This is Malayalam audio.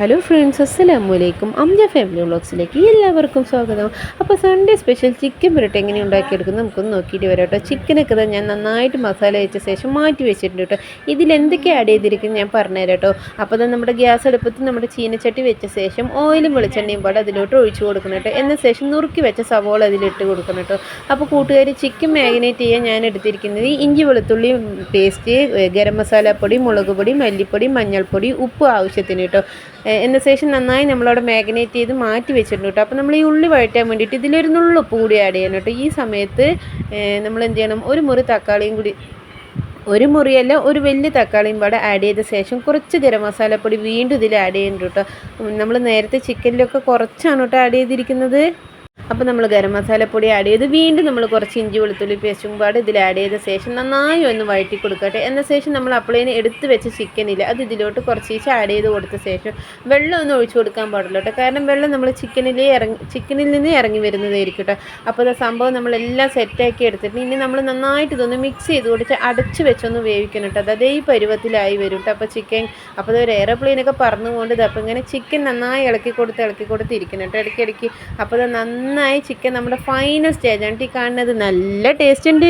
ഹലോ ഫ്രണ്ട്സ് അസ്സലാമു അലൈക്കും അംജ ഫാമിലി വ്ളോഗ്സിലേക്ക് എല്ലാവർക്കും സ്വാഗതം. അപ്പോൾ സൺഡേ സ്പെഷ്യൽ ചിക്കൻ പുരട്ട് എങ്ങനെ ഉണ്ടാക്കിയെടുക്കുന്നത് നമുക്കൊന്ന് നോക്കിയിട്ട് വരാം കേട്ടോ. ചിക്കനൊക്കെ തന്നെ ഞാൻ നന്നായിട്ട് മസാല വെച്ച ശേഷം മാറ്റി വെച്ചിട്ടുണ്ട് കേട്ടോ. ഇതിൽ എന്തൊക്കെ ആഡ് ചെയ്തിരിക്കുന്നത് ഞാൻ പറഞ്ഞുതരാം കേട്ടോ. അപ്പോൾ തന്നെ നമ്മുടെ ഗ്യാസ് അടുപ്പത്ത് നമ്മുടെ ചീനച്ചട്ടി വെച്ച ശേഷം ഓയിലും വെളിച്ചെണ്ണയും പാടെ അതിലോട്ട് ഒഴിച്ചു കൊടുക്കണം കേട്ടോ. എന്ന ശേഷം നുറുക്കി വെച്ച സവോള അതിലിട്ട് കൊടുക്കണം കേട്ടോ. അപ്പോൾ കൂട്ടുകാർ ചിക്കൻ മാഗ്നേറ്റ് ചെയ്യാൻ ഞാൻ എടുത്തിരിക്കുന്നത് ഇഞ്ചി വെളുത്തുള്ളി പേസ്റ്റ് ഗരം മസാലപ്പൊടി മുളക് പൊടി മല്ലിപ്പൊടി മഞ്ഞൾപ്പൊടി ഉപ്പ് ആവശ്യത്തിന് കേട്ടോ. എന്ന ശേഷം നന്നായി നമ്മളവിടെ മാഗ്നേറ്റ് ചെയ്ത് മാറ്റി വെച്ചിട്ടുണ്ട് കേട്ടോ. അപ്പോൾ നമ്മൾ ഈ ഉള്ളി വഴറ്റാൻ വേണ്ടിയിട്ട് ഇതിലൊരു നുള്ളു ഉപ്പ് കൂടി ആഡ് ചെയ്യണം കേട്ടോ. ഈ സമയത്ത് നമ്മൾ എന്ത് ചെയ്യണം? ഒരു മുറി തക്കാളിയും കൂടി ഒരു മുറിയല്ല ഒരു വലിയ തക്കാളിയും പാടെ ആഡ് ചെയ്ത ശേഷം കുറച്ച് ഗരം മസാലപ്പൊടി വീണ്ടും ഇതിൽ ആഡ് ചെയ്യുന്നുണ്ട് കേട്ടോ. നമ്മൾ നേരത്തെ ചിക്കനിലൊക്കെ കുറച്ചാണ് കേട്ടോ ആഡ് ചെയ്തിരിക്കുന്നത്. അപ്പോൾ നമ്മൾ ഗരം മസാലപ്പൊടി ആഡ് ചെയ്ത് വീണ്ടും നമ്മൾ കുറച്ച് ഇഞ്ചി വെളുത്തുള്ളി പേസ്റ്റും പാട് ഇതിൽ ആഡ് ചെയ്ത ശേഷം നന്നായി ഒന്ന് വഴറ്റി കൊടുക്കട്ടെ. എന്ന ശേഷം നമ്മൾ അപ്പളേന് എടുത്ത് വെച്ച ചിക്കനില്ല അത് ഇതിലോട്ട് കുറച്ച് ഈച്ച ആഡ് ചെയ്ത് കൊടുത്ത ശേഷം വെള്ളം ഒന്ന് ഒഴിച്ചു കൊടുക്കാൻ പാടില്ല കേട്ടോ കാരണം വെള്ളം നമ്മൾ ചിക്കനിൽ ഇറങ്ങി ചിക്കനിൽ നിന്ന് ഇറങ്ങി വരുന്നതായിരിക്കും കേട്ടോ അപ്പോൾ അത് സംഭവം നമ്മളെല്ലാം സെറ്റാക്കി എടുത്തിട്ട് ഇനി നമ്മൾ നന്നായിട്ട് ഇതൊന്ന് മിക്സ് ചെയ്ത് കൊടുത്ത് അടച്ച് വെച്ചൊന്ന് വേവിക്കണം കേട്ടോ അത് അതേ പരുവത്തിലായി വരും കേട്ടോ അപ്പോൾ ചിക്കൻ അപ്പോൾ അതൊരു എയറോപ്ലെയിനൊക്കെ പറന്നുകൊണ്ട് ഇത് അപ്പോൾ ഇങ്ങനെ ചിക്കൻ നന്നായി ഇളക്കി കൊടുത്ത് ഇളക്കി കൊടുത്തിരിക്കണം കേട്ടോ ഇടയ്ക്കിടയ്ക്ക് അപ്പോൾ അത് നന്നായി ചിക്കൻ നമ്മുടെ ഫൈനൽ സ്റ്റേജാണ് ഈ കാണുന്നത് നല്ല ടേസ്റ്റ് ഉണ്ട്.